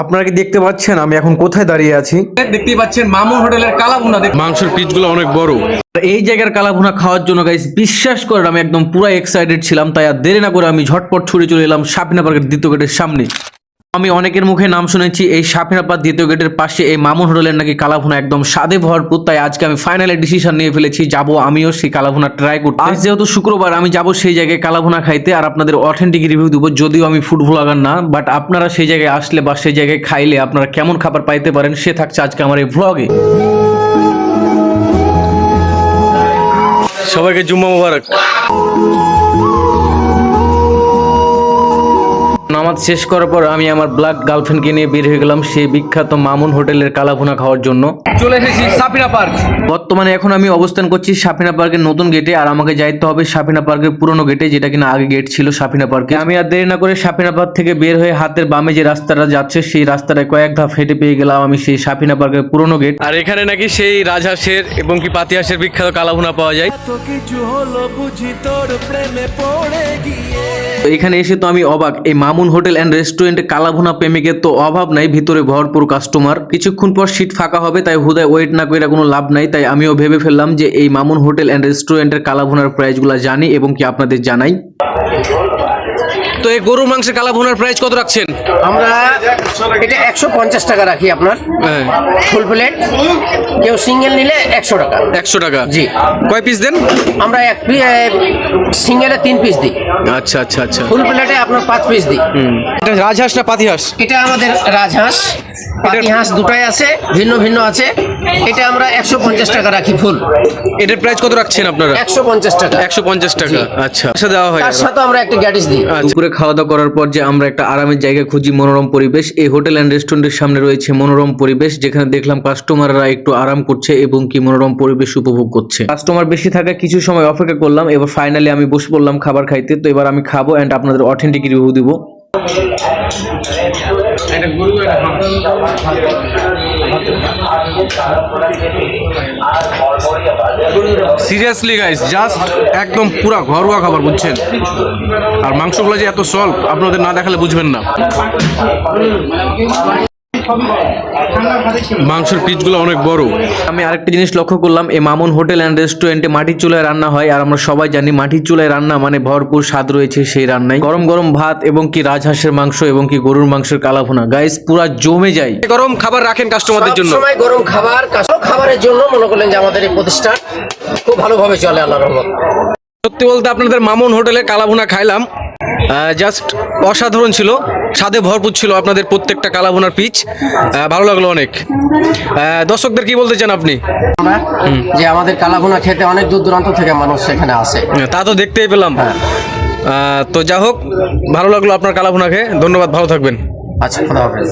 আপনারা কি দেখতে পাচ্ছেন? আমি এখন কোথায় দাঁড়িয়ে আছি? দেখতে পাচ্ছেন মামুন হোটেলের কালাভুনা। মাংসের পিসগুলো অনেক বড়। এই জায়গার কালাভুনা খাওয়ার জন্য গাইস বিশ্বাস করেন আমি একদম পুরো এক্সাইটেড ছিলাম তাই আর দেরি না করে আমি ঝটপট ছুটে চলে এলাম সাপিনা পার্কের দ্বিতীয় গেটের সামনে। আমি অনেকের মুখে নাম শুনেছি এই পার্ক দ্বিতীয় গেটের পাশে এই মামুন হোটেলের নাকি কালাভুনা একদম স্বাদে ভরপুর তাই আজকে আমি ফাইনালি ডিসিশন নিয়ে ফেলেছি যাব আমিও সেই কালাভুনা ট্রাই করতে। আজ যেহেতু শুক্রবার আমি যাব সেই জায়গায় কালাভুনা খাইতে আর আপনাদের অথেন্টিক রিভিউ দেবো যদিও আমি ফুড ব্লগার না বাট আপনারা সেই জায়গায় আসলে বা সেই জায়গায় খাইলে আপনারা কেমন খাবার পাইতে পারেন সে থাকছে আজকে আমার এই ভ্লগে সবাইকে জুম্মা মুবারক। নামাজ শেষ করার পর আমি আমার ব্ল্যাক গার্লফ্রেন্ডকে নিয়ে বের হয়ে গেলাম সেই বিখ্যাত মামুন হোটেলের কালাভুনা খাওয়ার জন্য। চলে এসেছি সাপিনা পার্ক। বর্তমানে এখন আমি অবস্থান করছি সাফিনা পার্কের নতুন গেটে আর আমাকে যাইতে হবে সাফিনা পার্কের পুরনো গেটে যেটা কিনা আগে গেট ছিল সাফিনা পার্কে। আমি আর দেরি না করে সাফিনা পার্ক থেকে বের হয়ে হাতের বামে যে রাস্তাটা যাচ্ছে সেই রাস্তাটায় কয়েক ধাপ হেঁটে পেয়ে গেলাম আমি সেই সাফিনা পার্কের পুরনো গেট আর এখানে নাকি সেই রাজহাঁসের এবং কি পাতিহাঁসের বিখ্যাত কালাভুনা পাওয়া যায়। তো এখানে এসে তো আমি অবাক এই মামুন হোটেল অ্যান্ড রেস্টুরেন্টে কালাভুনা প্রেমিকের তো অভাব নাই, ভিতরে ভরপুর কাস্টমার কিছুক্ষণ পর সিট ফাঁকা হবে, তাই হুদায় ওয়েট না করে কোনো লাভ নাই। তাই আমিও ভেবে ফেললাম যে এই মামুন হোটেল অ্যান্ড রেস্টুরেন্টের কালাভুনার প্রাইসগুলো জানি এবং কি আপনাদের জানাই। তো এই গরুর মাংসের কালাভুনার প্রাইস কত রাখছেন? আমরা এটা একশো পঞ্চাশ টাকা রাখি আপনার। হ্যাঁ। Full plate. কেউ সিঙ্গেল নিলে একশো টাকা। একশো টাকা। জি। কয় পিস দেন? আমরা এক সিঙ্গেলে তিন পিস দিই। আচ্ছা আচ্ছা আচ্ছা। ফুল প্লেটে আপনার পাঁচ পিস দিই। এটা রাজহাঁস না পাতিহাঁস? এটা আমাদের রাজহাঁস। পাতি হাঁস দুটাই আছে ভিন্ন ভিন্ন আছে। এটা আমরা একশো পঞ্চাশ টাকা রাখি ফুল। এটার প্রাইস কত রাখছেন আপনারা? একশো পঞ্চাশ টাকা। একশো পঞ্চাশ টাকা। আচ্ছা আচ্ছা দেওয়া হয় তার সাথে আমরা একটা গ্যাটিস দিই। দুপুরে খাওয়া দাওয়া করার পর যে আমরা একটা আরামের জায়গা খুঁজি মনোরম পরিবেশ, এই হোটেল অ্যান্ড রেস্টুরেন্টের সামনে রয়েছে মনোরম পরিবেশ, যেখানে দেখলাম কাস্টমাররা একটু আরাম করছে এবং কি মনোরম পরিবেশ উপভোগ করছে। কাস্টমার বেশি থাকা কিছু সময় অপেক্ষা করলাম, এবার ফাইনালি আমি বসে পড়লাম খাবার খাইতে। তো এবার আমি খাব অ্যান্ড আপনাদের অথেন্টিক রিভিউ দিব। সিরিয়াসলি গাইস জাস্ট একদম পুরা ঘরোয়া খাবার, বুঝছেন? আর মাংসগুলো যে এত সল্ট আপনাদের না দেখালে বুঝবেন না। মাংসের পিসগুলো অনেক বড়। আমি আরেকটা জিনিস লক্ষ্য করলাম এই মামুন হোটেল অ্যান্ড রেস্টুরেন্টে মাটির চুলায় রান্না হয় আর আমরা সবাই জানি মাটির চুলায় রান্না মানে ভরপুর স্বাদ রয়েছে সেই রান্নায়। গরম গরম ভাত এবং কি রাজহাঁসের মাংস এবং কি গরুর মাংসের কালাভুনা। গাইস পুরা জমে যায়। গরম খাবার রাখেন কাস্টমারদের জন্য। সময় গরম খাবার খাবারের জন্য মনে করলেন যে আমাদের এই প্রতিষ্ঠান খুব ভালোভাবে চলে আল্লাহ রহমত। সত্যি বলতে আপনাদের মামুন হোটেলে কালাভুনা খাইলাম। জাস্ট অসাধারণ ছিল। স্বাদে ভরপুর ছিল আপনাদের প্রত্যেকটা কালাভুনার পিচ। ভালো লাগল অনেক। দর্শকদের কি বলতে চান আপনি? যে আমাদের কালাভুনা খেতে অনেক দূর দূরান্ত থেকে মানুষ সেখানে আসে। তা তো দেখতেই পেলাম। তো যা হোক ভালো লাগল আপনার কালাভুনা খেয়ে। ধন্যবাদ ভালো থাকবেন। আচ্ছা খোদা হাফেজ।